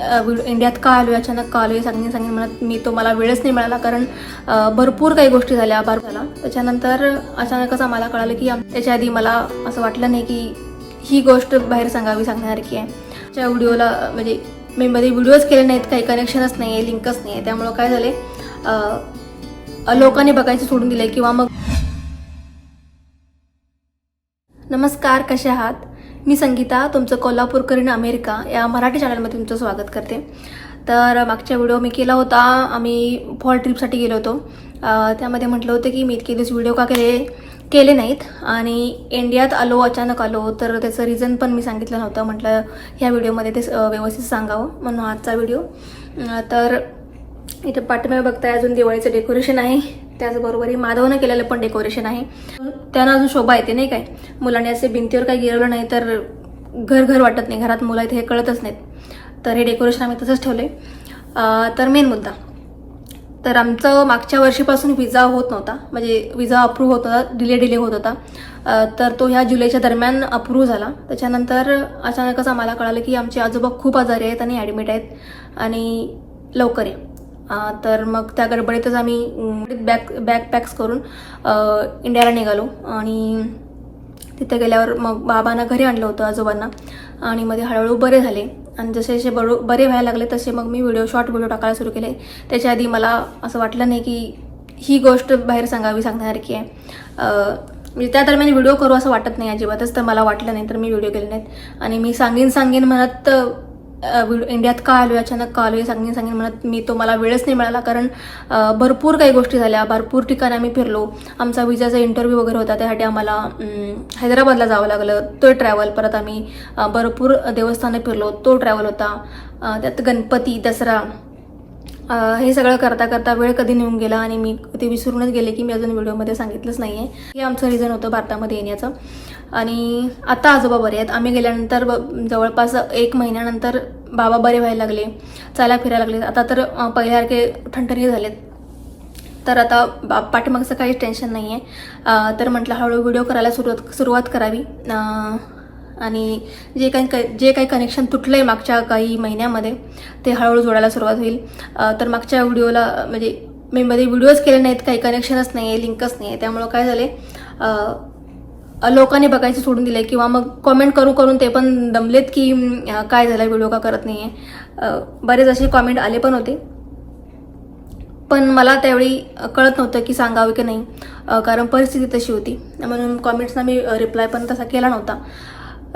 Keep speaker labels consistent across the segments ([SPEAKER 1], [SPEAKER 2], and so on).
[SPEAKER 1] Video इंडियात का आलो अचानक का आलो हे सांगेन सांगेन म्हणत मी तो मला वेळच नाही मिळाला कारण भरपूर काही गोष्टी झाल्या आभार झाला त्याच्यानंतर अचानकच आम्हाला कळालं की त्याच्या आधी मला असं वाटलं नाही की ही गोष्ट बाहेर सांगावी सांगण्यासारखी आहे. त्या व्हिडिओला म्हणजे मी मध्ये व्हिडिओज केले नाहीत काही कनेक्शनच नाही आहे लिंकच नाही आहे त्यामुळं काय झाले लोकांनी बघायचं सोडून दिलं किंवा मग नमस्कार कसे आहात? मी संगीता तुमचं कोल्हापूरकरीण अमेरिका या मराठी चॅनलमध्ये तुमचं स्वागत करते. तर मागच्या व्हिडिओ मी केला होता आम्ही फॉल ट्रिपसाठी गेलो होतो. त्यामध्ये म्हटलं होतं की मी इतके दिवस व्हिडिओ का केले केले नाहीत. आणि इंडियात आलो अचानक आलो तर त्याचं रिझन पण मी सांगितलं नव्हतं. म्हटलं ह्या व्हिडिओमध्ये ते व्यवस्थित सांगावं म्हणून आजचा व्हिडिओ तर इथे पाठीमागे बघताय अजून दिवाळीचं डेकोरेशन आहे. त्याचबरोबर माधवनं केलेलं पण डेकोरेशन आहे. त्यांना अजून शोभा येते नाही काय? मुलांनी असे भिंतीवर काही गिरवलं नाही तर घर घर वाटत नाही. घरात मुलं आहेत हे कळतच नाहीत. तर हे डेकोरेशन आम्ही तसंच ठेवले तर मेन मुद्दा. तर आमचं मागच्या वर्षीपासून विजा होत नव्हता. म्हणजे विजा अप्रूव्ह होत होता डिले डिले होत होता. तर तो ह्या जुलैच्या दरम्यान अप्रूव्ह झाला. त्याच्यानंतर अचानकच आम्हाला कळालं की आमचे आजोबा खूप आजारी आहेत आणि ॲडमिट आहेत आणि लवकर आहे तर मग त्या गडबडीतच आम्ही बॅग बॅग पॅक्स करून इंडियाला निघालो. आणि तिथे गेल्यावर मग बाबांना घरी आणलं होतं आजोबांना. आणि मध्ये हळूहळू बरे झाले. आणि जसे जसे बरो बरे व्हायला लागले तसे मग मी व्हिडिओ शॉर्ट व्हिडिओ टाकायला सुरू केले. त्याच्या आधी मला असं वाटलं नाही की ही गोष्ट बाहेर सांगावी सांगण्यासारखी आहे. म्हणजे त्या दरम्यान व्हिडिओ करू असं वाटत नाही अजिबातच तर मला वाटलं नाही तर मी व्हिडिओ केले नाहीत. आणि मी सांगेन सांगेन म्हणत इंडियात का आलो अचानक का आलो हे सांगेन सांगेन म्हणत मी तो मला वेळच नाही मिळाला कारण भरपूर काही गोष्टी झाल्या भरपूर ठिकाणी आम्ही फिरलो. आमचा विजाचा इंटरव्ह्यू वगैरे होता त्यासाठी आम्हाला हैदराबादला जावं लागलं. तो ट्रॅव्हल परत आम्ही भरपूर देवस्थानं फिरलो तो ट्रॅव्हल होता. त्यात गणपती दसरा हे सगळं करता करता वेळ कधी निघून गेला आणि मी ते विसरूनच गेले की मी अजून व्हिडिओमध्ये सांगितलंच नाही आहे हे आमचं रिझन होतं भारतामध्ये येण्याचं. आणि आता आजोबा बरे आहेत. आम्ही गेल्यानंतर ब- जवळपास एक महिन्यानंतर बाबा बरे व्हायला लागले. चाला फिरायला लागले. आता तर पहिल्यासारखे ठणठणी झालेत. तर आता बा पाठीमागचं काहीच टेन्शन नाही आहे तर म्हटलं हळूहळू व्हिडिओ करायला सुरुवात सुरुवात करावी. आणि जे काही क- जे काही कनेक्शन तुटलं आहे मागच्या काही महिन्यामध्ये ते हळूहळू जोडायला सुरुवात होईल. तर मागच्या व्हिडिओला म्हणजे मी मध्ये व्हिडिओज केले नाहीत काही कनेक्शनच नाही आहे लिंकच नाही आहे त्यामुळं काय झाले लोकांनी बघायचं सोडून दिलं किंवा मग कॉमेंट करू करून ते पण दमलेत की काय झालं व्हिडिओ का करत नाही आहे बरेच असे कॉमेंट आले पण होते. पण मला त्यावेळी कळत नव्हतं की सांगावं की नाही कारण परिस्थिती तशी होती. म्हणून कॉमेंट्सना मी रिप्लाय पण तसा केला नव्हता.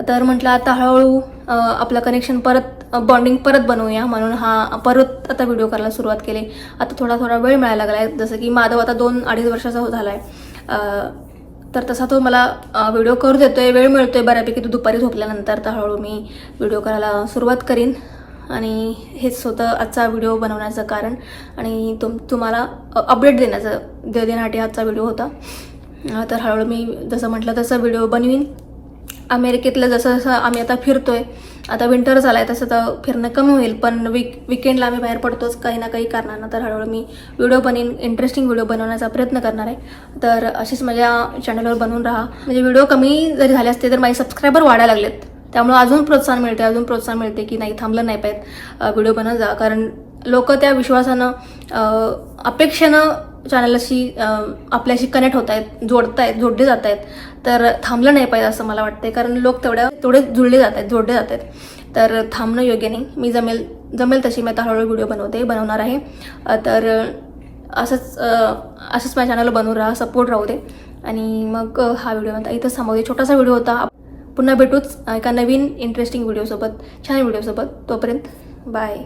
[SPEAKER 1] तर म्हटलं आता हळूहळू आपलं कनेक्शन परत बॉन्डिंग परत बनवूया म्हणून हा परत आता व्हिडिओ करायला सुरुवात केली. आता थोडा थोडा वेळ मिळायला लागला आहे. जसं की माधव आता दोन अडीच वर्षाचा हो झाला आहे तर तसा तो मला व्हिडिओ करू देतोय वेळ मिळतोय बऱ्यापैकी. तो दुपारी झोपल्यानंतर तर हळूहळू मी व्हिडिओ करायला सुरुवात करीन. आणि हेच होतं आजचा व्हिडिओ बनवण्याचं कारण. आणि तुम तुम्हाला अपडेट देण्याचं दे देण्यासाठी आजचा व्हिडिओ होता. तर हळूहळू मी जसं म्हटलं तसं व्हिडिओ बनवीन. अमेरिकेतलं जसं जसं आम्ही आता फिरतोय आता विंटर झाला आहे तसं तर फिरणं कमी होईल पण वीक विकेंडला आम्ही बाहेर पडतोच काही ना काही कारणानं. तर हळूहळू मी व्हिडिओ बनीन इंटरेस्टिंग व्हिडिओ बनवण्याचा प्रयत्न करणार आहे. तर अशीच माझ्या चॅनलवर बनवून राहा. म्हणजे व्हिडिओ कमी जरी झाले असते तर माझे सबस्क्रायबर वाढायला लागलेत. त्यामुळे अजून प्रोत्साहन मिळते अजून प्रोत्साहन मिळते की नाही थांबलं नाही पाहिजे व्हिडिओ बनवत जा. कारण लोक त्या विश्वासानं अपेक्षेनं चॅनलशी आपल्याशी कनेक्ट होत आहेत जोडत आहेत जोडले जात आहेत. तर थांबलं नाही पाहिजे असं मला वाटते कारण लोक तेवढ्या तेवढे जुळले जात आहेत जोडले जात आहेत. तर थांबणं योग्य नाही. मी जमेल जमेल तशी मी आता हळूहळू व्हिडिओ बनवते बनवणार आहे. तर असंच असंच माझ्या चॅनलला बनवून राहा सपोर्ट राहू दे. आणि मग हा व्हिडिओ आता इथंच थांबवते. छोटासा व्हिडिओ होता. पुन्हा भेटूच एका नवीन इंटरेस्टिंग व्हिडिओसोबत छान व्हिडिओसोबत तोपर्यंत बाय